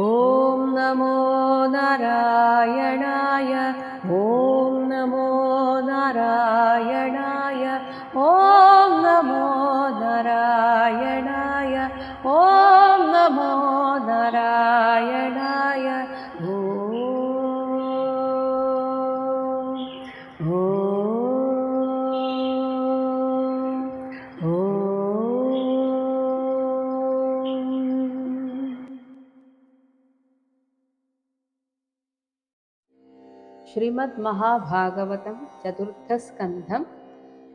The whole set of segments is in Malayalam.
ॐ नमो नारायणाय ശ്രീമദ്മഹാഭാഗവതം ചതുർത്ഥസ്കന്ധം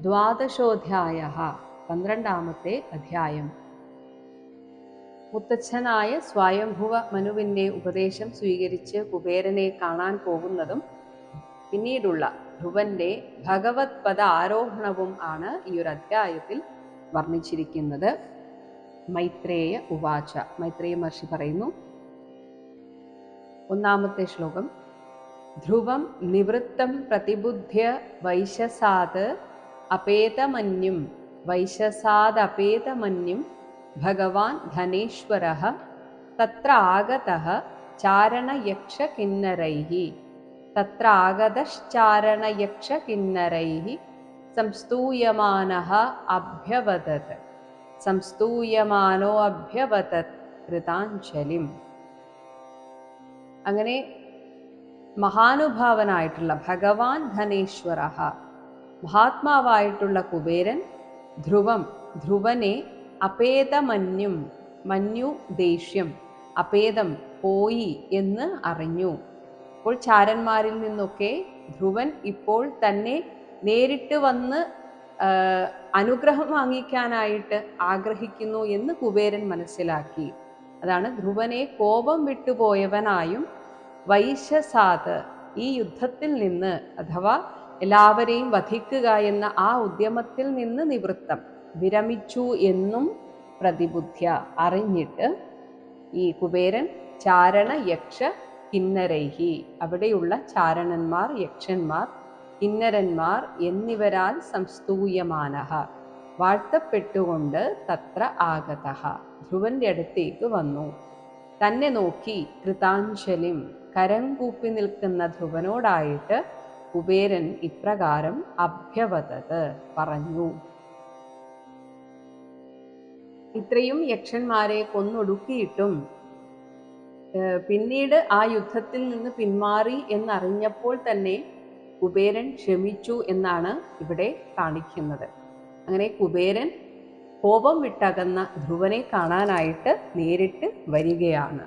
ദ്വാദശോധ്യായ പന്ത്രണ്ടാമത്തെ അധ്യായം. മുത്തച്ഛനായ സ്വയംഭുവ മനുവിന്റെ ഉപദേശം സ്വീകരിച്ച് കുബേരനെ കാണാൻ പോകുന്നതും പിന്നീടുള്ള ധ്രുവന്റെ ഭഗവത് പദ ആരോഹണവും ആണ് ഈ ഒരു അധ്യായത്തിൽ വർണിച്ചിരിക്കുന്നത്. മൈത്രേയ ഉവാച മൈത്രേയ മഹർഷി പറയുന്നു. ഒന്നാമത്തെ ശ്ലോകം ധ്രുവം നിവൃത്തം പ്രതിബുദ്ധ്യ വൈശസാത് അപേതമന്യും വൈശസാദപേതമന്യും ഭഗവാൻ ധനേശ്വര തത്ര ആഗതഃ ചാരണയക്ഷകിന്നരൈः തത്ര ആഗതശ്ചാരണയക്ഷകിന്നരൈः സംസ്തൂയമാനः അഭ്യവദത് സംസ്തൂയമാനോ അഭ്യവദത് കൃതാഞ്ജലിം അങ്ങനെ മഹാനുഭാവനായിട്ടുള്ള ഭഗവാൻ ധനേശ്വര മഹാത്മാവായിട്ടുള്ള കുബേരൻ ധ്രുവം ധ്രുവനെ അപേതമന്യും മന്യു ദേഷ്യം അപേതം പോയി എന്ന് അറിഞ്ഞു. അപ്പോൾ ചാരന്മാരിൽ നിന്നൊക്കെ ധ്രുവൻ ഇപ്പോൾ തന്നെ നേരിട്ട് വന്ന് അനുഗ്രഹം വാങ്ങിക്കാനായിട്ട് ആഗ്രഹിക്കുന്നു എന്ന് കുബേരൻ മനസ്സിലാക്കി. അതാണ് ധ്രുവനെ കോപം വിട്ടുപോയവനായും വൈശസാത് ഈ യുദ്ധത്തിൽ നിന്ന് അഥവാ എല്ലാവരെയും വധിക്കുക എന്ന ആ ഉദ്യമത്തിൽ നിന്ന് നിവൃത്തം വിരമിച്ചു എന്നും പ്രതിബുദ്ധ്യ അറിഞ്ഞിട്ട് ഈ കുബേരൻ ചാരണ യക്ഷ കിന്നരൈഹി. അവിടെയുള്ള ചാരണന്മാർ യക്ഷന്മാർ കിന്നരന്മാർ എന്നിവരാൽ സംസ്തൂയമാന വാഴ്ത്തപ്പെട്ടുകൊണ്ട് തത്ര ആഗത ധ്രുവന്റെ അടുത്തേക്ക് വന്നു. തന്നെ നോക്കി കൃതാഞ്ജലിം കരം കൂപ്പി നിൽക്കുന്ന ധ്രുവനോടായിട്ട് കുബേരൻ ഇപ്രകാരം അഭ്യവതത് പറഞ്ഞു. ഇത്രയും യക്ഷന്മാരെ കൊന്നൊടുക്കിയിട്ടും പിന്നീട് ആ യുദ്ധത്തിൽ നിന്ന് പിന്മാറി എന്നറിഞ്ഞപ്പോൾ തന്നെ കുബേരൻ ക്ഷമിച്ചു എന്നാണ് ഇവിടെ കാണിക്കുന്നത്. അങ്ങനെ കുബേരൻ കോപം വിട്ടകന്ന ധ്രുവനെ കാണാനായിട്ട് നേരിട്ട് വരികയാണ്.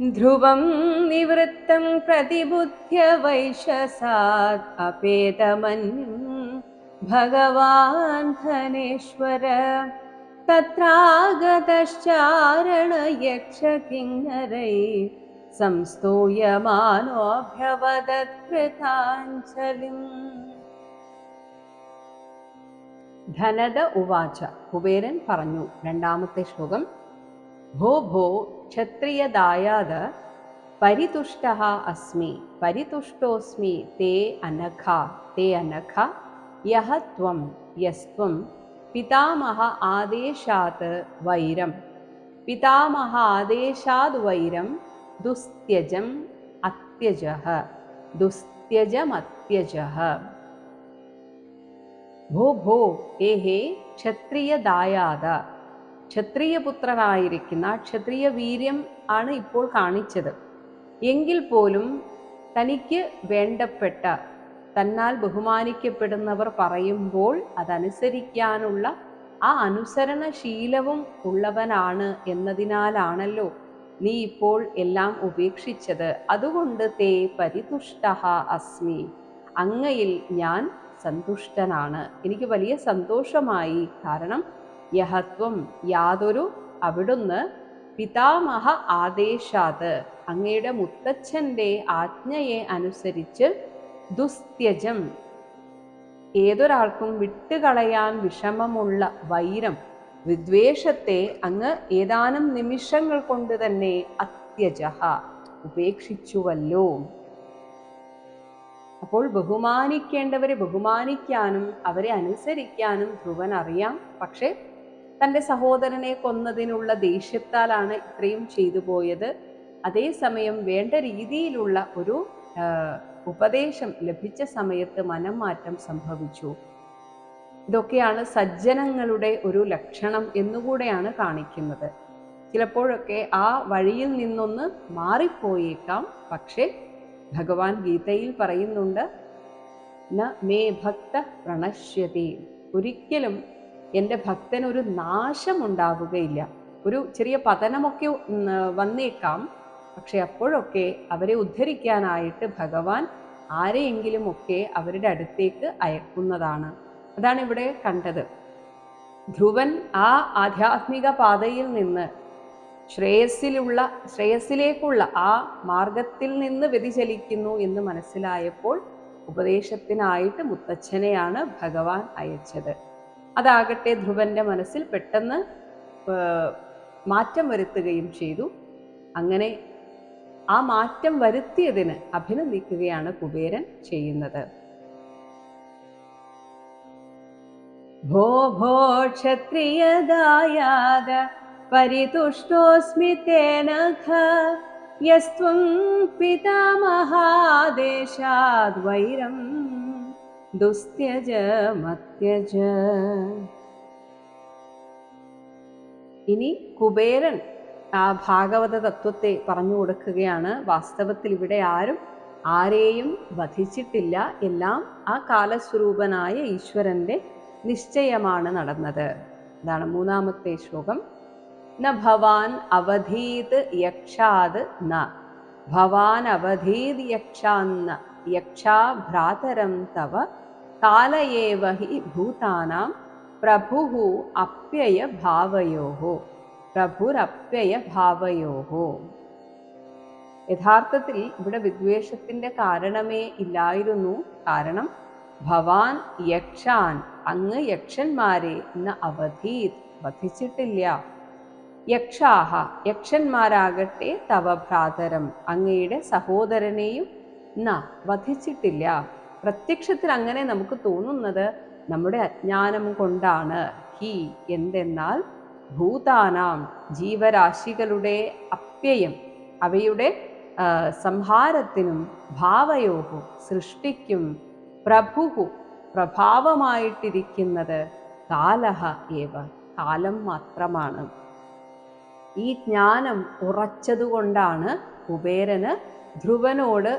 ധ്രുവം നിവൃത്തം പ്രതിബുദ്ധ്യ വൈശസാത് അപേതമന്യും ഭഗവാൻ ധനേശ്വര. തത്രാഗതശ്ചാരണയക്ഷകിങ്ങരൈ സംസ്തൂയമാനോഭ്യവദത് കൃതാഞ്ജലിം ധനദ ഉവാച. കുബേരൻ പറഞ്ഞു രണ്ടാമത്തെ ശ്ലോകം भो भो क्षत्रियदायाद परितुष्टः अस्मि। परितुष्टोऽस्मि ते अनखा। ते अनखा यः त्वं यस्त्वं पितामह आदेशात् वैरं पितामह आदेशाद् वैरं दुस्त्यजम् अत्यजः। दुस्त्यजमत्यजः। भो भो हे क्षत्रियदायाद। ക്ഷത്രിയപുത്രനായിരിക്കുന്ന ക്ഷത്രിയ വീര്യം ആണ് ഇപ്പോൾ കാണിച്ചത്. എങ്കിൽ പോലും തനിക്ക് വേണ്ടപ്പെട്ട തന്നാൽ ബഹുമാനിക്കപ്പെടുന്നവർ പറയുമ്പോൾ അതനുസരിക്കാനുള്ള ആ അനുസരണശീലവും ഉള്ളവനാണ് എന്നതിനാലാണല്ലോ നീ ഇപ്പോൾ എല്ലാം ഉപേക്ഷിച്ചത്. അതുകൊണ്ട് തേ പരിതുഷ്ട അസ്മി. അങ്ങയിൽ ഞാൻ സന്തുഷ്ടനാണ്. എനിക്ക് വലിയ സന്തോഷമായി. കാരണം യഹത്വം യാതൊരു അവിടുന്ന് പിതാമഹ ആദേശാത്. അങ്ങയുടെ മുത്തച്ഛന്റെ ആജ്ഞയെ അനുസരിച്ച് ദുസ്ത്യജം. ഏതൊരാൾക്കും വിട്ടുകളയാൻ വിഷമമുള്ള വൈരം വിദ്വേഷത്തെ അങ്ങ് ഏതാനും നിമിഷങ്ങൾ കൊണ്ട് തന്നെ അത്യജ ഉപേക്ഷിച്ചുവല്ലോ. അപ്പോൾ ബഹുമാനിക്കേണ്ടവരെ ബഹുമാനിക്കാനും അവരെ അനുസരിക്കാനും ധ്രുവൻ അറിയാം. പക്ഷെ തന്റെ സഹോദരനെ കൊന്നതിനുള്ള ദേഷ്യത്താലാണ് ഇത്രയും ചെയ്തു പോയത്. അതേസമയം വേണ്ട രീതിയിലുള്ള ഒരു ഉപദേശം ലഭിച്ച സമയത്ത് മനം മാറ്റം സംഭവിച്ചു. ഇതൊക്കെയാണ് സജ്ജനങ്ങളുടെ ഒരു ലക്ഷണം എന്നുകൂടെയാണ് കാണിക്കുന്നത്. ചിലപ്പോഴൊക്കെ ആ വഴിയിൽ നിന്നൊന്ന് മാറിപ്പോയേക്കാം. പക്ഷേ ഭഗവാൻ ഗീതയിൽ പറയുന്നുണ്ട് ന മേ ഭക്ത പ്രണശ്യതേ ഒരിക്കലും എന്റെ ഭക്തന് ഒരു നാശമുണ്ടാവുകയില്ല. ഒരു ചെറിയ പതനമൊക്കെ വന്നേക്കാം. പക്ഷെ അപ്പോഴൊക്കെ അവരെ ഉദ്ധരിക്കാനായിട്ട് ഭഗവാൻ ആരെയെങ്കിലും ഒക്കെ അവരുടെ അടുത്തേക്ക് അയക്കുന്നതാണ്. അതാണ് ഇവിടെ കണ്ടത്. ധ്രുവൻ ആ ആധ്യാത്മിക പാതയിൽ നിന്ന് ശ്രേയസ്സിലുള്ള ശ്രേയസ്സിലേക്കുള്ള ആ മാർഗത്തിൽ നിന്ന് വ്യതിചലിക്കുന്നു എന്ന് മനസ്സിലായപ്പോൾ ഉപദേശത്തിനായിട്ട് മുത്തച്ഛനെയാണ് ഭഗവാൻ അയച്ചത്. അതാകട്ടെ ധ്രുവന്റെ മനസ്സിൽ പെട്ടെന്ന് മാറ്റം വരുത്തുകയും ചെയ്തു. അങ്ങനെ ആ മാറ്റം വരുത്തിയതിന് അഭിനന്ദിക്കുകയാണ് കുബേരൻ ചെയ്യുന്നത്. ഭോ ഭോ ക്ഷത്രിയദായാദ പരിതുഷ്ടോസ്മി തേന യസ്ത്വം പിതാമഹാദേശാദ് വൈരം ദുസ്ത്യജ മത്യജ ഇനി കുബേരൻ ആ ഭാഗവത തത്വത്തെ പറഞ്ഞു കൊടുക്കുകയാണ്. വാസ്തവത്തിൽ ഇവിടെ ആരും ആരെയും വധിച്ചിട്ടില്ല. എല്ലാം ആ കാലസ്വരൂപനായ ഈശ്വരന്റെ നിശ്ചയമാണ് നടന്നത്. ഇതാണ് മൂന്നാമത്തെ ശ്ലോകം. ന ഭവാൻ അവധീത് യക്ഷാത് ന. ഭവാൻ അവധീത് യക്ഷാന്ന യക്ഷാ ഭ്രാതരം തവ കാലയേവ ഹി ഭൂതാനാം പ്രഭു അപ്യയ ഭാവയോഹോ പ്രഭുരപ്യയ ഭാവയോഹോ യഥാർത്ഥത്തിൽ ഇവിടെ വിദ്വേഷത്തിന്റെ കാരണമേ ഇല്ലായിരുന്നു. കാരണം ഭവാൻ യക്ഷാൻ അങ്ങ് യക്ഷന്മാരെ ഇന്ന് അവധീത് വധിച്ചിട്ടില്ല. യക്ഷാഹ യക്ഷന്മാരാകട്ടെ തവ ഭ്രാതരം അങ്ങയുടെ സഹോദരനെയും ന വധിച്ചിട്ടില്ല. പ്രത്യക്ഷത്തിൽ അങ്ങനെ നമുക്ക് തോന്നുന്നത് നമ്മുടെ അജ്ഞാനം കൊണ്ടാണ്. ഹി എന്തെന്നാൽ ഭൂതാനാം ജീവരാശികളുടെ അപ്യയം അവയുടെ സംഹാരത്തിനും ഭാവയോഹു സൃഷ്ടിക്കും പ്രഭുഹു പ്രഭാവമായിട്ടിരിക്കുന്നത് കാലഹ ഏവ കാലം മാത്രമാണ്. ഈ ജ്ഞാനം ഉറച്ചതുകൊണ്ടാണ് കുബേരന് ധ്രുവനോട്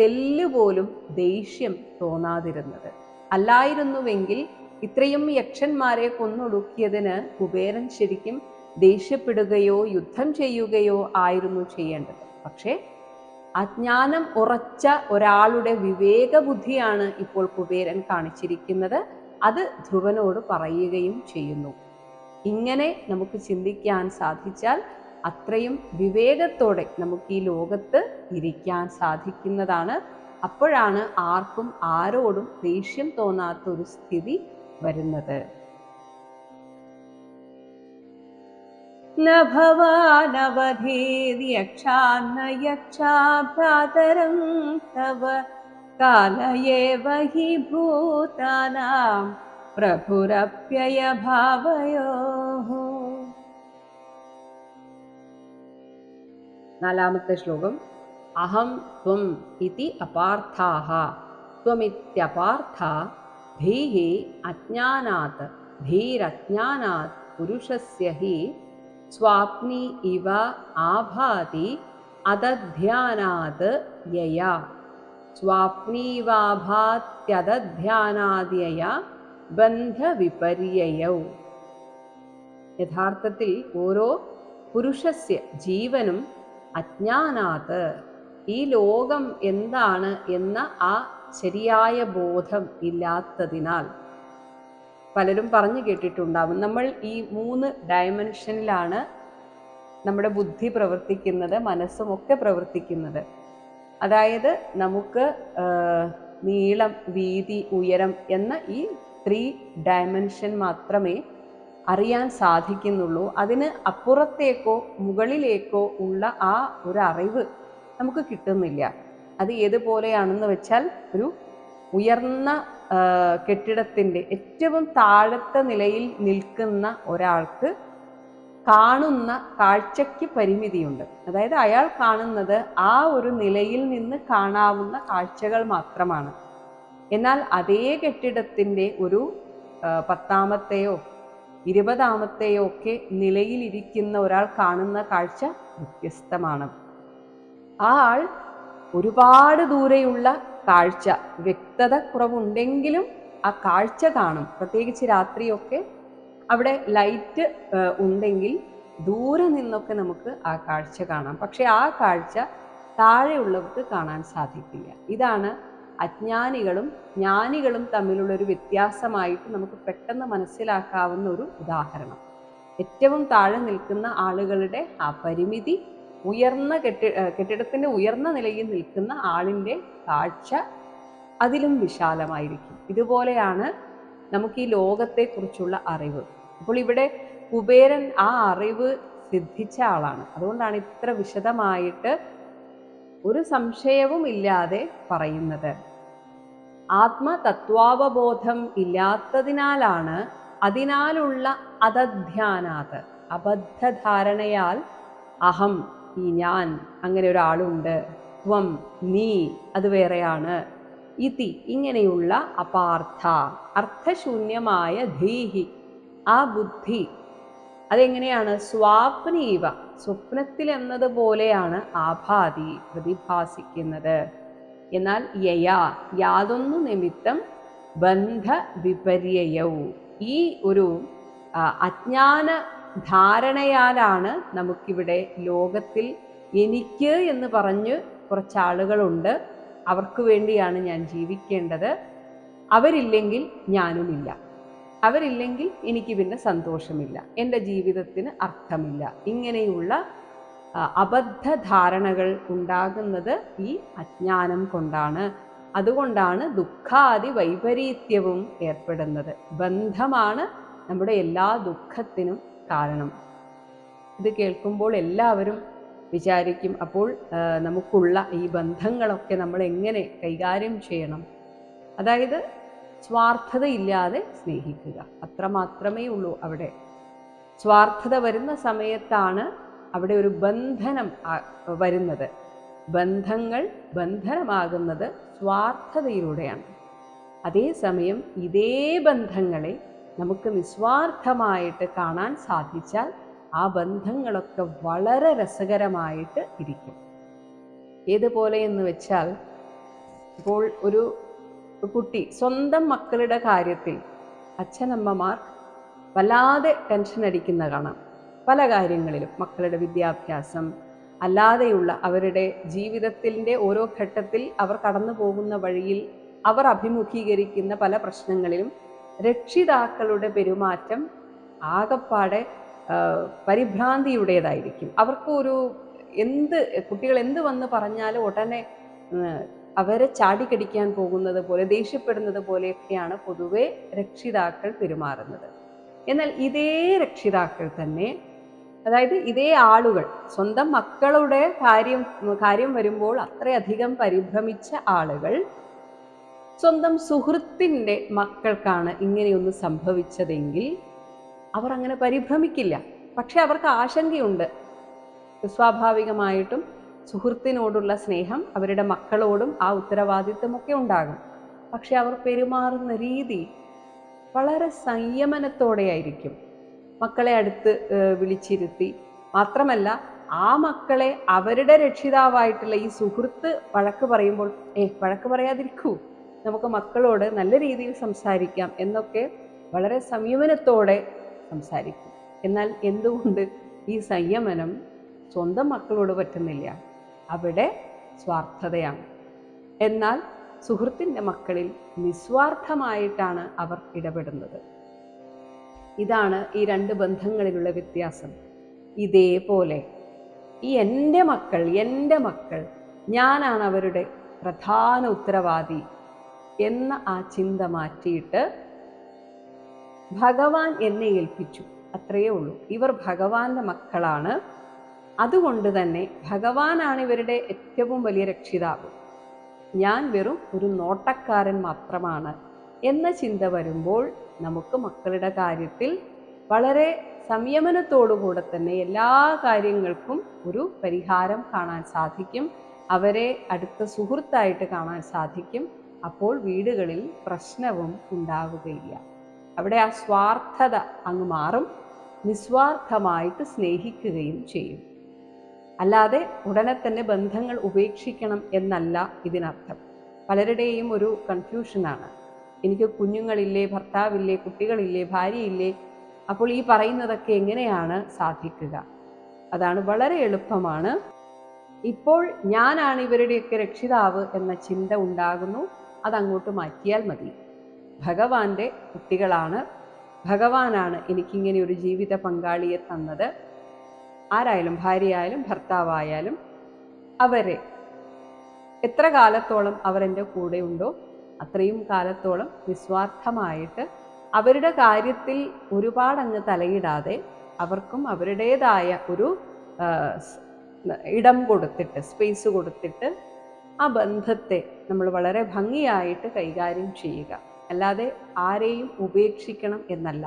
തെല്ലുപോലും ദേഷ്യം തോന്നാതിരുന്നത്. അല്ലായിരുന്നുവെങ്കിൽ ഇത്രയും യക്ഷന്മാരെ കൊന്നൊടുക്കിയതിന് കുബേരൻ ശരിക്കും ദേഷ്യപ്പെടുകയോ യുദ്ധം ചെയ്യുകയോ ആയിരുന്നു ചെയ്യേണ്ടത്. പക്ഷേ അജ്ഞാനം ഉറച്ച ഒരാളുടെ വിവേകബുദ്ധിയാണ് ഇപ്പോൾ കുബേരൻ കാണിച്ചിരിക്കുന്നത്. അത് ധ്രുവനോട് പറയുകയും ചെയ്യുന്നു. ഇങ്ങനെ നമുക്ക് ചിന്തിക്കാൻ സാധിച്ചാൽ അത്രയും വിവേകത്തോടെ നമുക്ക് ഈ ലോകത്ത് ഇരിക്കാൻ സാധിക്കുന്നതാണ് അപ്പോഴാണ് ആർക്കും ആരോടും ദേഷ്യം തോന്നാത്ത ഒരു സ്ഥിതി വരുന്നത് न भवानवधीर्यक्षान्न यक्षा भ्रातरं तव काल एव हि भूतानां प्रभुरप्ययभावयोः നാലാമത്തെ ശ്ലോകം. അഹം ത്വം ഇതി അപാർത്ഥാഹ. ത്വമിത്യപാർത്ഥ ഭീഹി അജ്ഞാനാത് ധീരജ്ഞാനാത് പുരുഷസ്യ ഹി സ്വാപ്നി ഇവ ആഭാതി അതധ്യാനാത് യയാ. സ്വാപ്നീവാഭാത്യതധ്യാനാദ്യയ ബന്ധവിപര്യയൗ. യഥാർത്ഥത്തിൽ ഓരോ പുരുഷസ്യ ജീവനും അജ്ഞാനാത്. ഈ ലോകം എന്താണ് എന്ന ആ ശരിയായ ബോധം ഇല്ലാത്തതിനാൽ. പലരും പറഞ്ഞു കേട്ടിട്ടുണ്ടാവും. നമ്മൾ ഈ മൂന്ന് ഡയമെൻഷനിലാണ് നമ്മുടെ ബുദ്ധി പ്രവർത്തിക്കുന്നത് മനസ്സും ഒക്കെ പ്രവർത്തിക്കുന്നത്. അതായത് നമുക്ക് നീളം വീതി ഉയരം എന്ന ഈ ത്രീ ഡയമെൻഷൻ മാത്രമേ അറിയാൻ സാധിക്കുന്നുള്ളൂ. അതിന് അപ്പുറത്തേക്കോ മുകളിലേക്കോ ഉള്ള ആ ഒരു അറിവ് നമുക്ക് കിട്ടുന്നില്ല. അത് ഏതുപോലെയാണെന്ന് വെച്ചാൽ ഒരു ഉയർന്ന കെട്ടിടത്തിന്റെ ഏറ്റവും താഴത്തെ നിലയിൽ നിൽക്കുന്ന ഒരാൾക്ക് കാണുന്ന കാഴ്ചയ്ക്ക് പരിമിതിയുണ്ട്. അതായത് അയാൾ കാണുന്നത് ആ ഒരു നിലയിൽ നിന്ന് കാണാവുന്ന കാഴ്ചകൾ മാത്രമാണ്. എന്നാൽ അതേ കെട്ടിടത്തിന്റെ ഒരു പത്താമത്തെയോ ഇരുപതാമത്തെയോ ഒക്കെ നിലയിലിരിക്കുന്ന ഒരാൾ കാണുന്ന കാഴ്ച വ്യത്യസ്തമാണ്. ആ ആൾ ഒരുപാട് ദൂരെയുള്ള കാഴ്ച വ്യക്തത കുറവുണ്ടെങ്കിലും ആ കാഴ്ച കാണും. പ്രത്യേകിച്ച് രാത്രിയൊക്കെ അവിടെ ലൈറ്റ് ഉണ്ടെങ്കിൽ ദൂരെ നിന്നൊക്കെ നമുക്ക് ആ കാഴ്ച കാണാം. പക്ഷെ ആ കാഴ്ച താഴെയുള്ളവർക്ക് കാണാൻ സാധിക്കില്ല. ഇതാണ് അജ്ഞാനികളും ജ്ഞാനികളും തമ്മിലുള്ള ഒരു വ്യത്യാസമായിട്ട് നമുക്ക് പെട്ടെന്ന് മനസ്സിലാക്കാവുന്ന ഒരു ഉദാഹരണം. ഏറ്റവും താഴെ നിൽക്കുന്ന ആളുകളുടെ ആ പരിമിതി ഉയർന്ന കെട്ടി കെട്ടിടത്തിന്റെ ഉയർന്ന നിലയിൽ നിൽക്കുന്ന ആളിന്റെ കാഴ്ച അതിലും വിശാലമായിരിക്കും. ഇതുപോലെയാണ് നമുക്ക് ഈ ലോകത്തെക്കുറിച്ചുള്ള അറിവ്. അപ്പോൾ ഇവിടെ കുബേരൻ ആ അറിവ് സിദ്ധിച്ച ആളാണ്. അതുകൊണ്ടാണ് ഇത്ര വിശദമായിട്ട് ഒരു സംശയവും ഇല്ലാതെ പറയുന്നത്. ആത്മതത്വാവബോധം ഇല്ലാത്തതിനാലാണ് അതിനാലുള്ള അതധ്യാനാത് അബദ്ധധാരണയാൽ അഹം ഈ ഞാൻ അങ്ങനെ ഒരാളുണ്ട് ത്വം നീ അത് വേറെയാണ് ഇതി ഇങ്ങനെയുള്ള അപാർത്ഥ അർത്ഥശൂന്യമായ ധീഹി ആ ബുദ്ധി അതെങ്ങനെയാണ്? സ്വാപ്നീവ സ്വപ്നത്തിൽ എന്നതുപോലെയാണ് ആഭാതി പ്രതിഭാസിക്കുന്നത്. എന്നാൽ യയാ യാതൊന്നു നിമിത്തം ബന്ധ വിപര്യയവും ഈ ഒരു അജ്ഞാന ധാരണയാലാണ് നമുക്കിവിടെ ലോകത്തിൽ എനിക്ക് എന്ന് പറഞ്ഞ് കുറച്ചാളുകളുണ്ട്. അവർക്ക് വേണ്ടിയാണ് ഞാൻ ജീവിക്കേണ്ടത്. അവരില്ലെങ്കിൽ ഞാനുമില്ല. അവരില്ലെങ്കിൽ എനിക്ക് പിന്നെ സന്തോഷമില്ല. എന്റെ ജീവിതത്തിന് അർത്ഥമില്ല. ഇങ്ങനെയുള്ള അബദ്ധ അബദ്ധധാരണകൾ ഉണ്ടാകുന്നത് ഈ അജ്ഞാനം കൊണ്ടാണ്. അതുകൊണ്ടാണ് ദുഃഖാദി വൈപരീത്യവും ഏർപ്പെടുന്നത്. ബന്ധമാണ് നമ്മുടെ എല്ലാ ദുഃഖത്തിനും കാരണം. ഇത് കേൾക്കുമ്പോൾ എല്ലാവരും വിചാരിക്കും അപ്പോൾ നമുക്കുള്ള ഈ ബന്ധങ്ങളൊക്കെ നമ്മൾ എങ്ങനെ കൈകാര്യം ചെയ്യണം? അതായത് സ്വാർത്ഥതയില്ലാതെ സ്നേഹിക്കുക. അത്ര മാത്രമേ ഉള്ളൂ അവിടെ. സ്വാർത്ഥത വരുന്ന സമയത്താണ് അവിടെ ഒരു ബന്ധനം വരുന്നത്. ബന്ധങ്ങൾ ബന്ധനമാകുന്നത് സ്വാർത്ഥതയിലൂടെയാണ്. അതേസമയം ഇതേ ബന്ധങ്ങളെ നമുക്ക് നിസ്വാർത്ഥമായിട്ട് കാണാൻ സാധിച്ചാൽ ആ ബന്ധങ്ങളൊക്കെ വളരെ രസകരമായിട്ട് ഇരിക്കും. ഏതുപോലെ എന്ന് വെച്ചാൽ ഇപ്പോൾ ഒരു കുട്ടി സ്വന്തം മക്കളുടെ കാര്യത്തിൽ അച്ഛനമ്മമാർ വല്ലാതെ ടെൻഷൻ അടിക്കുന്ന കാണാം. പല കാര്യങ്ങളിലും മക്കളുടെ വിദ്യാഭ്യാസം അല്ലാതെയുള്ള അവരുടെ ജീവിതത്തിന്റെ ഓരോ ഘട്ടത്തിൽ അവർ കടന്നു പോകുന്ന വഴിയിൽ അവർ അഭിമുഖീകരിക്കുന്ന പല പ്രശ്നങ്ങളിലും രക്ഷിതാക്കളുടെ പെരുമാറ്റം ആകപ്പാടെ പരിഭ്രാന്തിയുടേതായിരിക്കും. അവർക്ക് ഒരു എന്ത് കുട്ടികൾ എന്ത് വന്ന് പറഞ്ഞാലും ഉടനെ അവരെ ചാടിക്കടിക്കാൻ പോകുന്നത് പോലെ ദേഷ്യപ്പെടുന്നത് പോലെയൊക്കെയാണ് പൊതുവെ രക്ഷിതാക്കൾ പെരുമാറുന്നത്. എന്നാൽ ഇതേ രക്ഷിതാക്കൾ തന്നെ അതായത് ഇതേ ആളുകൾ സ്വന്തം മക്കളുടെ കാര്യം കാര്യം വരുമ്പോൾ അത്രയധികം പരിഭ്രമിച്ച ആളുകൾ സ്വന്തം സുഹൃത്തിന്റെ മക്കൾക്കാണ് ഇങ്ങനെയൊന്ന് സംഭവിച്ചതെങ്കിൽ അവർ അങ്ങനെ പരിഭ്രമിക്കില്ല. പക്ഷെ അവർക്ക് ആശങ്കയുണ്ട്. സ്വാഭാവികമായിട്ടും സുഹൃത്തിനോടുള്ള സ്നേഹം അവരുടെ മക്കളോടും ആ ഉത്തരവാദിത്വമൊക്കെ ഉണ്ടാകും. പക്ഷെ അവർ പെരുമാറുന്ന രീതി വളരെ സംയമനത്തോടെയായിരിക്കും. മക്കളെ അടുത്ത് വിളിച്ചിരുത്തി. മാത്രമല്ല ആ മക്കളെ അവരുടെ രക്ഷിതാവായിട്ടുള്ള ഈ സുഹൃത്ത് വഴക്ക് പറയുമ്പോൾ ഏ വഴക്ക് പറയാതിരിക്കൂ. നമുക്ക് മക്കളോട് നല്ല രീതിയിൽ സംസാരിക്കാം എന്നൊക്കെ വളരെ സംയമനത്തോടെ സംസാരിക്കും. എന്നാൽ എന്തുകൊണ്ട് ഈ സംയമനം സ്വന്തം മക്കളോട് പറ്റുന്നില്ല? അവിടെ സ്വാർത്ഥതയാണ്. എന്നാൽ സുഹൃത്തിന്റെ മക്കളിൽ നിസ്വാർത്ഥമായിട്ടാണ് അവർ ഇടപെടുന്നത്. ഇതാണ് ഈ രണ്ട് ബന്ധങ്ങളിലുള്ള വ്യത്യാസം. ഇതേപോലെ ഈ എന്റെ മക്കൾ എന്റെ മക്കൾ ഞാനാണ് അവരുടെ പ്രധാന ഉത്തരവാദി എന്ന ആ ചിന്ത മാറ്റിയിട്ട് ഭഗവാൻ എന്നെ ഏൽപ്പിച്ചു. അത്രയേ ഉള്ളൂ. ഇവർ ഭഗവാന്റെ മക്കളാണ്. അതുകൊണ്ട് തന്നെ ഭഗവാനാണ് ഇവരുടെ ഏറ്റവും വലിയ രക്ഷിതാവ്. ഞാൻ വെറും ഒരു നോട്ടക്കാരൻ മാത്രമാണ് എന്ന ചിന്ത വരുമ്പോൾ നമുക്ക് മക്കളുടെ കാര്യത്തിൽ വളരെ സംയമനത്തോടുകൂടെ തന്നെ എല്ലാ കാര്യങ്ങൾക്കും ഒരു പരിഹാരം കാണാൻ സാധിക്കും. അവരെ അടുത്ത സുഹൃത്തായിട്ട് കാണാൻ സാധിക്കും. അപ്പോൾ വീടുകളിൽ പ്രശ്നവും ഉണ്ടാവുകയില്ല. അവിടെ ആ സ്വാർത്ഥത അങ്ങ് മാറും. നിസ്വാർത്ഥമായിട്ട് സ്നേഹിക്കുകയും ചെയ്യും. അല്ലാതെ ഉടനെ തന്നെ ബന്ധങ്ങൾ ഉപേക്ഷിക്കണം എന്നല്ല ഇതിനർത്ഥം. പലരുടെയും ഒരു കൺഫ്യൂഷനാണ് എനിക്ക് കുഞ്ഞുങ്ങളില്ലേ ഭർത്താവില്ലേ കുട്ടികളില്ലേ ഭാര്യയില്ലേ അപ്പോൾ ഈ പറയുന്നതൊക്കെ എങ്ങനെയാണ് സാധിക്കുക? അതാണ് വളരെ എളുപ്പമാണ്. ഇപ്പോൾ ഞാനാണ് ഇവരുടെയൊക്കെ രക്ഷിതാവ് എന്ന ചിന്ത ഉണ്ടാകുന്നു. അതങ്ങോട്ട് മാറ്റിയാൽ മതി. ഭഗവാന്റെ കുട്ടികളാണ്. ഭഗവാനാണ് എനിക്കിങ്ങനെ ഒരു ജീവിത പങ്കാളിയെ തന്നത്. ആരായാലും ഭാര്യയായാലും ഭർത്താവായാലും അവരെ. എത്ര കാലത്തോളം അവർ എന്റെ കൂടെ ഉണ്ടോ അത്രയും കാലത്തോളം നിസ്വാർത്ഥമായിട്ട് അവരുടെ കാര്യത്തിൽ ഒരുപാട് അങ്ങ് തലയിടാതെ അവർക്കും അവരുടേതായ ഒരു ഇടം കൊടുത്തിട്ട് സ്പേസ് കൊടുത്തിട്ട് ആ ബന്ധത്തെ നമ്മൾ വളരെ ഭംഗിയായിട്ട് കൈകാര്യം ചെയ്യുക. അല്ലാതെ ആരെയും ഉപേക്ഷിക്കണം എന്നല്ല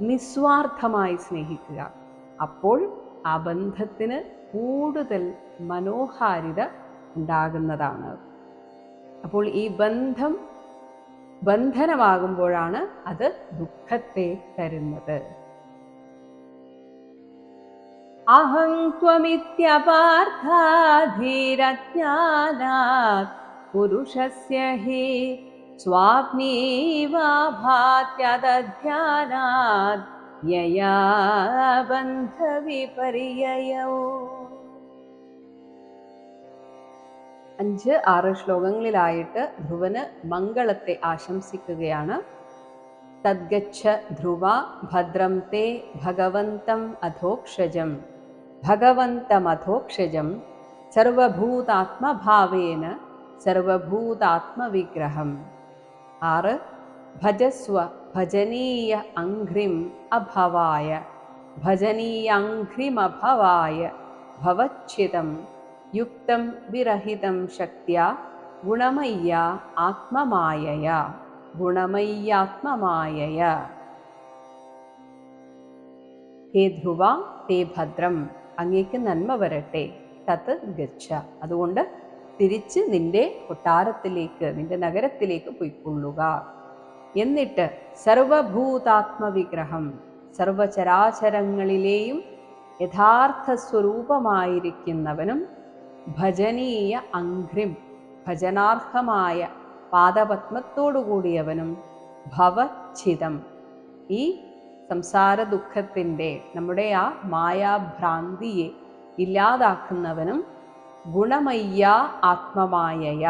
നിസ്വാർത്ഥമായി സ്നേഹിക്കുക. അപ്പോൾ ആ ബന്ധത്തിന് കൂടുതൽ മനോഹാരിത ഉണ്ടാകുന്നതാണ്. അപ്പോൾ ഈ ബന്ധം ബന്ധനമാകുമ്പോഴാണ് അത് ദുഃഖത്തെ തരുന്നത്. അഹം ത്വമിത്യപാർത്ഥാധീരജ്ഞാനാത് പുരുഷസ്യ ഹി സ്വാപ്നീവാഭാത്യദ്ധ്യാനാത് യയാ ബന്ധവിപര്യയൗ അഞ്ച് ആറ് ശ്ലോകങ്ങളിലായിട്ട് ധ്രുവന് മംഗളത്തെ ആശംസിക്കുകയാണ്. തദ്ഗച്ഛ ധ്രുവ ഭദ്രം തേ ഭഗവന്തം അധോക്ഷജം. ഭഗവന്തമധോക്ഷജം സർവഭൂതാത്മഭാവേന സർവഭൂതാത്മവിഗ്രഹം. ആറ് ഭജസ്വ ഭജനീയ അഘ്രിം അഭവായ ഭജനീയഘ്രിമഭവായ ഭവച്ഛിതം യുക്തം വിരഹിതം ശക്തിയ ഗുണമയ്യ ആത്മമായയ ഗുണമയ്യാത്മമായയ ഹേ ധ്രുവ തേ ഭദ്രം അങ്ങേക്ക് നന്മ വരട്ടെ തത് ഗച്ഛ. അതുകൊണ്ട് തിരിച്ച് നിന്റെ കൊട്ടാരത്തിലേക്ക് നിന്റെ നഗരത്തിലേക്ക് പൊയ്ക്കൊള്ളുക. എന്നിട്ട് സർവഭൂതാത്മവിഗ്രഹം സർവചരാചരങ്ങളിലെയും യഥാർത്ഥ സ്വരൂപമായിരിക്കുന്നവനും ഭജനീയ അംഘ്രിം ഭജനാർഹമായ പാദപത്മത്തോടുകൂടിയവനും ഭവച്ഛിതം ഈ സംസാര ദുഃഖത്തിന്റെ നമ്മുടെ ആ മായാഭ്രാന്തിയെ ഇല്ലാതാക്കുന്നവനും ഗുണമയ്യ ആത്മമായയ.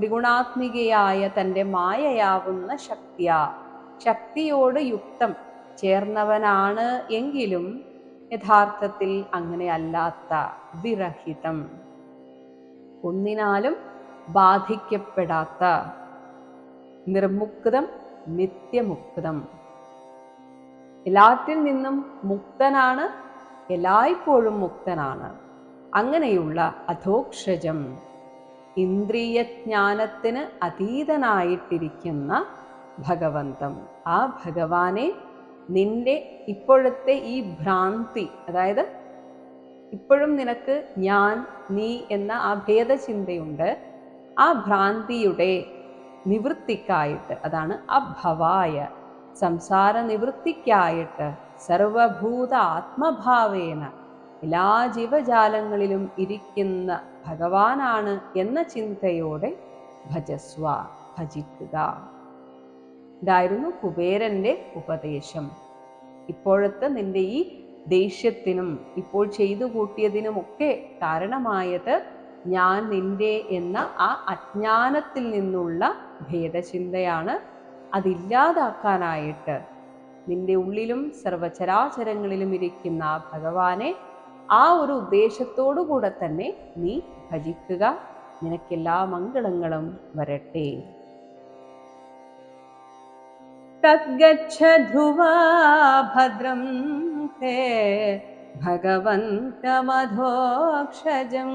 ത്രിഗുണാത്മികയായ തന്റെ മായയാവുന്ന ശക്തിയ. ശക്തിയോട് യുക്തം ചേർന്നവനാണ് എങ്കിലും യഥാർത്ഥത്തിൽ അങ്ങനെ അല്ലാത്ത വിരഹിതം. ഒന്നിനാലും ബാധിക്കപ്പെടാത്ത നിർമുക്തം നിത്യമുക്തം. എല്ലാറ്റിൽ നിന്നും മുക്തനാണ് എല്ലായ്പ്പോഴും മുക്തനാണ്. അങ്ങനെയുള്ള അധോക്ഷജം. ഇന്ദ്രിയജ്ഞാനത്തിന് അതീതനായിട്ടിരിക്കുന്ന ഭഗവന്തം. ആ ഭഗവാനെ നിന്റെ ഇപ്പോഴത്തെ ഈ ഭ്രാന്തി അതായത് ഇപ്പോഴും നിനക്ക് ഞാൻ നീ എന്ന ആ ഭേദചിന്തയുണ്ട് ആ ഭ്രാന്തിയുടെ നിവൃത്തിക്കായിട്ട് അതാണ് അഭവായ സംസാര നിവൃത്തിക്കായിട്ട് സർവഭൂത ആത്മഭാവേന എല്ലാ ജീവജാലങ്ങളിലും ഇരിക്കുന്ന ഭഗവാനാണ് എന്ന ചിന്തയോടെ ഭജസ്വ ഭജിക്കുക. ഇതായിരുന്നു കുബേരന്റെ ഉപദേശം. ഇപ്പോഴത്തെ നിന്റെ ഈ ദേഷ്യത്തിനും ഇപ്പോൾ ചെയ്തു കൂട്ടിയതിനുമൊക്കെ കാരണമായത് ഞാൻ നിന്റെ എന്ന ആ അജ്ഞാനത്തിൽ നിന്നുള്ള ഭേദചിന്തയാണ്. അതില്ലാതാക്കാനായിട്ട് നിന്റെ ഉള്ളിലും സർവചരാചരങ്ങളിലും ഇരിക്കുന്ന ആ ഭഗവാനെ ആ ഒരു ഉദ്ദേശത്തോടു കൂടെ തന്നെ നീ ഭജിക്കുക നിനക്കെല്ലാ മംഗളങ്ങളും വരട്ടെ തദ്ഗച്ഛ ധ്രുവാ ഭദ്രം തേ ഭഗവന്തമധോക്ഷജം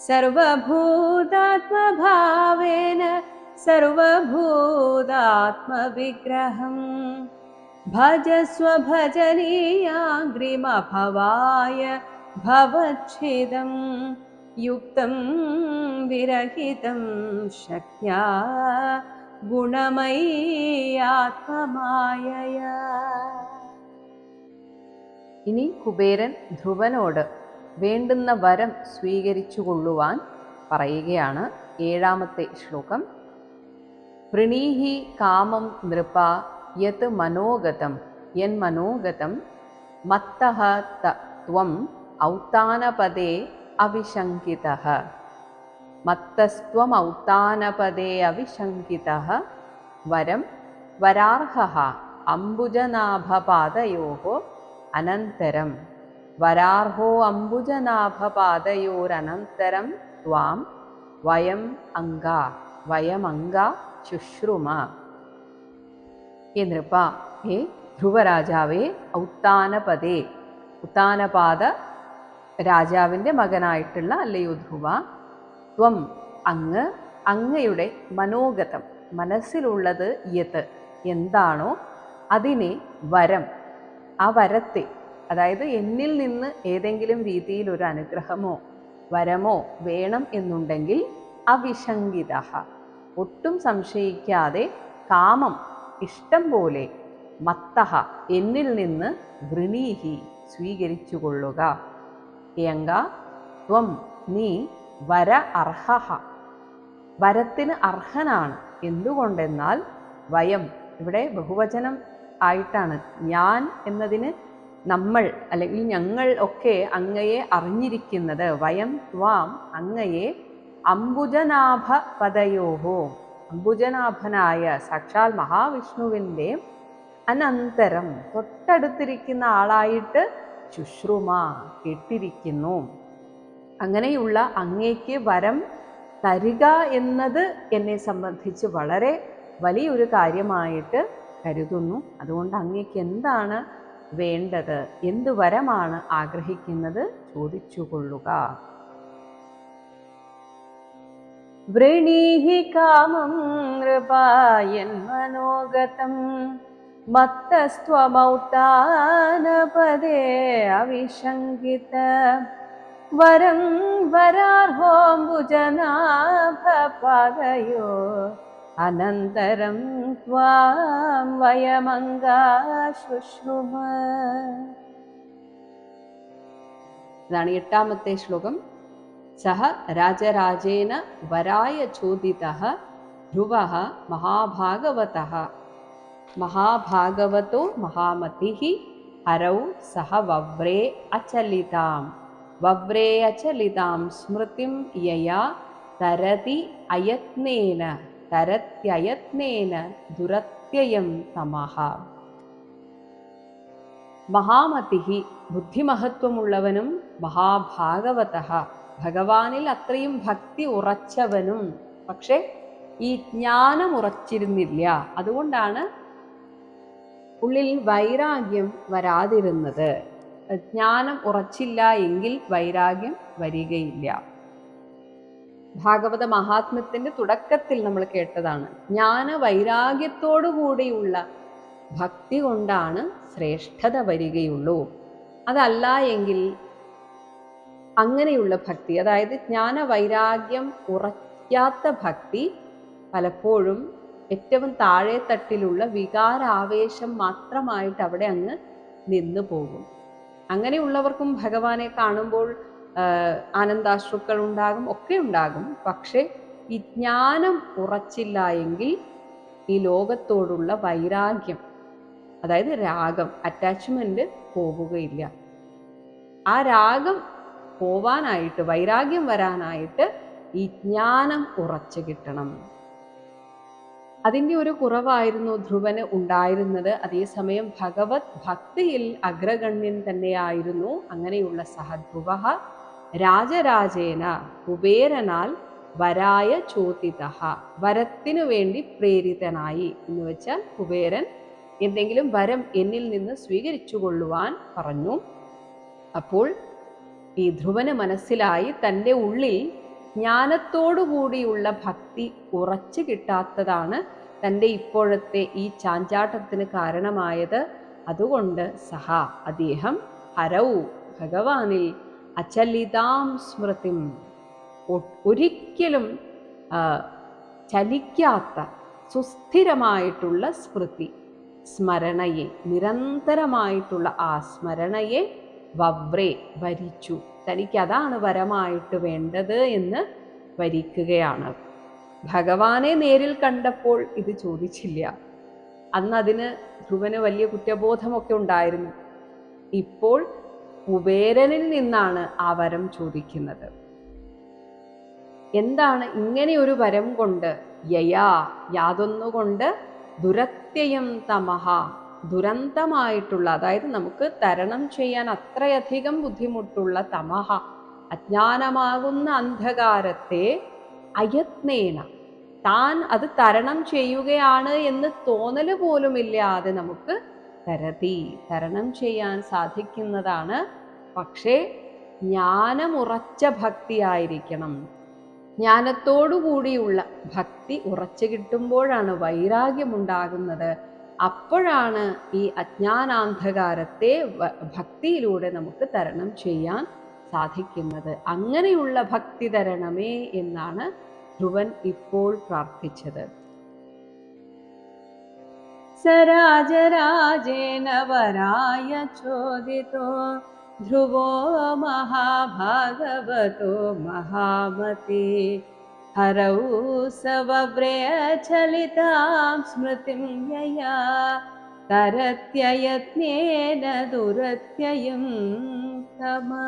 സർവഭൂതാത്മഭാവേന സർവഭൂതാത്മവിഗ്രഹം ഭജസ്വ ഭജനീയാഗ്രിമഭവായ युक्तं യുക്തം വിരഹിതം ശക്യാ ഗുണമയ്യാത്മമായയാ ഇനി കുബേരൻ ധ്രുവനോട് വേണ്ടുന്ന വരം സ്വീകരിച്ചു കൊള്ളുവാൻ പറയുകയാണ് ഏഴാമത്തെ ശ്ലോകം. പ്രണീഹി കാമം നൃപ यत् मनोगतं यन्मनोगतं मत्तः त त्वम् औत्तानपदे अविशङ्कितः। मत्तस्त्वम् औत्तानपदे अविशङ्कितः वरं वरार्हः अम्बुजनाभपादयोः अनन्तरं। वरार्हो अम्बुजनाभपादयोरनन्तरं त्वां वयम् अङ्गा वयमङ्गा शुश्रुम। ഹേ നൃപ ഹേ ധ്രുവരാജാവേ ഔത്താനപദേ. ഉത്താനപാദ രാജാവിന്റെ മകനായിട്ടുള്ള അല്ലയോ ധ്രുവ? ത്വം അങ്ങ് അങ്ങയുടെ മനോഗതം മനസ്സിലുള്ളത് യത് എന്താണോ അതിനെ വരം. ആ വരത്തെ അതായത് എന്നിൽ നിന്ന് ഏതെങ്കിലും രീതിയിൽ ഒരു അനുഗ്രഹമോ വരമോ വേണം എന്നുണ്ടെങ്കിൽ അവിശങ്കിത. ഒട്ടും സംശയിക്കാതെ കാമം ഇഷ്ടം പോലെ മത്തഹ എന്നിൽ നിന്ന് വൃണീഹി സ്വീകരിച്ചുകൊള്ളുക. യങ്ക ത്വം നീ വര അർഹ വരത്തിന് അർഹനാണ്. എന്തുകൊണ്ടെന്നാൽ വയം ഇവിടെ ബഹുവചനം ആയിട്ടാണ്. ഞാൻ എന്നതിന് നമ്മൾ അല്ലെങ്കിൽ ഞങ്ങൾ ഒക്കെ അങ്ങയെ അറിഞ്ഞിരിക്കുന്നത് വയം ത്വാം അങ്ങയെ അംബുജനാഭ പദയോഹോ അംബുജനാഭനായ സാക്ഷാൽ മഹാവിഷ്ണുവിന്റെ അനന്തരം തൊട്ടടുത്തിരിക്കുന്ന ആളായിട്ട് ശുശ്രുമ കേട്ടിരിക്കുന്നു. അങ്ങനെയുള്ള അങ്ങേക്ക് വരം തരിക എന്നത് എന്നെ സംബന്ധിച്ച് വളരെ വലിയൊരു കാര്യമായിട്ട് കരുതുന്നു. അതുകൊണ്ട് അങ്ങേക്ക് എന്താണ് വേണ്ടത്? എന്ത് വരമാണ് ആഗ്രഹിക്കുന്നത്? ചോദിച്ചുകൊള്ളുക. വൃണീഹി കാമം നൃപായൻ മനോഗതം. മത്തസ്ത്വമൗത്താനപദേ അവിശങ്കിത. വരം വരാർഹോംബുജനാഭപദയോ അനന്തരം ത്വാം വയമംഗാശുശ്രുമ ഇതാണ് എട്ടാമത്തെ ശ്ലോകം. സഹ രാജരാജേന വരായ ചോദിത ധ്രുവ മഹാഭാഗവത മഹാഭാഗവതോ മഹാമതി ഹരൗ സഹ വവ്രേ അചലിതാം വവ്രേ അചലിതാം സ്മൃതിം യയാ തരതി അയത്നേന തരത്യയത്നേന ദുരത്യയം തമഹ മഹാമതി ബുദ്ധിമഹത്വമുള്ളവനും മഹാഭാഗവത ഭഗവാനിൽ അത്രയും ഭക്തി ഉറച്ചവനും. പക്ഷെ ഈ ജ്ഞാനം ഉറച്ചിരുന്നില്ല. അതുകൊണ്ടാണ് ഉള്ളിൽ വൈരാഗ്യം വരാതിരുന്നത്. ജ്ഞാനം ഉറച്ചില്ല എങ്കിൽ വൈരാഗ്യം വരികയില്ല. ഭാഗവത മഹാത്മ്യത്തിന്റെ തുടക്കത്തിൽ നമ്മൾ കേട്ടതാണ്. ജ്ഞാന വൈരാഗ്യത്തോടു കൂടിയുള്ള ഭക്തി കൊണ്ടാണ് ശ്രേഷ്ഠത വരികയുള്ളൂ. അതല്ല എങ്കിൽ അങ്ങനെയുള്ള ഭക്തി. അതായത് ജ്ഞാന വൈരാഗ്യം ഉറയ്ക്കാത്ത ഭക്തി പലപ്പോഴും ഏറ്റവും താഴെ തട്ടിലുള്ള വികാരാവേശം മാത്രമായിട്ട് അവിടെ അങ്ങ് നിന്നു പോകും. അങ്ങനെയുള്ളവർക്കും ഭഗവാനെ കാണുമ്പോൾ ആനന്ദാശ്രുക്കൾ ഉണ്ടാകും ഒക്കെ ഉണ്ടാകും. പക്ഷേ ഈ ജ്ഞാനം ഉറച്ചില്ല എങ്കിൽ ഈ ലോകത്തോടുള്ള വൈരാഗ്യം അതായത് രാഗം അറ്റാച്ച്മെന്റ് പോവുകയില്ല. ആ രാഗം പോവാനായിട്ട് വൈരാഗ്യം വരാനായിട്ട് ഈ ജ്ഞാനം ഉറച്ചു കിട്ടണം. അതിന്റെ ഒരു കുറവായിരുന്നു ധ്രുവന് ഉണ്ടായിരുന്നത്. അതേസമയം ഭഗവത് ഭക്തിയിൽ അഗ്രഗണ്യൻ തന്നെയായിരുന്നു. അങ്ങനെയുള്ള സഹധ്രുവ രാജരാജേന കുബേരനാൽ വരായ ചോദിത വരത്തിനു വേണ്ടി പ്രേരിതനായി എന്ന് വെച്ചാൽ കുബേരൻ എന്തെങ്കിലും വരം എന്നിൽ നിന്ന് സ്വീകരിച്ചു കൊള്ളുവാൻ പറഞ്ഞു. അപ്പോൾ ഈ ധ്രുവന് മനസ്സിലായി തന്റെ ഉള്ളിൽ ജ്ഞാനത്തോടുകൂടിയുള്ള ഭക്തി ഉറച്ചു കിട്ടാത്തതാണ് തന്റെ ഇപ്പോഴത്തെ ഈ ചാഞ്ചാട്ടത്തിന് കാരണമായത്. അതുകൊണ്ട് സഹ അദ്ദേഹം ഹരൗ ഭഗവാനിൽ അചലിതാം സ്മൃതിം. ഒരിക്കലും ചലിക്കാത്ത സുസ്ഥിരമായിട്ടുള്ള സ്മൃതി സ്മരണയെ നിരന്തരമായിട്ടുള്ള ആ സ്മരണയെ വവ്രേ വരിച്ചു. തനിക്കതാണ് വരമായിട്ട് വേണ്ടത് എന്ന് വരിക്കുകയാണ്. ഭഗവാനെ നേരിൽ കണ്ടപ്പോൾ ഇത് ചോദിച്ചില്ല. അന്ന് അതിന് ധ്രുവന് വലിയ കുറ്റബോധമൊക്കെ ഉണ്ടായിരുന്നു. ഇപ്പോൾ കുബേരനിൽ നിന്നാണ് ആ വരം ചോദിക്കുന്നത്. എന്താണ് ഇങ്ങനെ ഒരു വരം കൊണ്ട് യയാ യാതൊന്നുകൊണ്ട് ദുരത്യയം തമഹ ദുരന്തമായിട്ടുള്ള അതായത് നമുക്ക് തരണം ചെയ്യാൻ അത്രയധികം ബുദ്ധിമുട്ടുള്ള തമഹ അജ്ഞാനമാകുന്ന അന്ധകാരത്തെ അയത്നേന താൻ അത് തരണം ചെയ്യുകയാണ് എന്ന് തോന്നൽ പോലുമില്ലാതെ നമുക്ക് തരതി തരണം ചെയ്യാൻ സാധിക്കുന്നതാണ്. പക്ഷേ ജ്ഞാനമുറച്ച ഭക്തിയായിരിക്കണം. ജ്ഞാനത്തോടുകൂടിയുള്ള ഭക്തി ഉറച്ചു കിട്ടുമ്പോഴാണ് വൈരാഗ്യമുണ്ടാകുന്നത്. അപ്പോഴാണ് ഈ അജ്ഞാനാന്ധകാരത്തെ ഭക്തിയിലൂടെ നമുക്ക് തരണം ചെയ്യാൻ സാധിക്കുന്നത്. അങ്ങനെയുള്ള ഭക്തി തരണമേ എന്നാണ് ധ്രുവൻ ഇപ്പോൾ പ്രാർത്ഥിച്ചത്. സരാജരാജേനവരായ ചോദിതോ ധ്രുവോ മഹാഭാഗവതോ മഹാമതി. हरौ सवव्रयचलितां स्मृतिं यया तरत्ययत्नेन दुरत्ययं तमा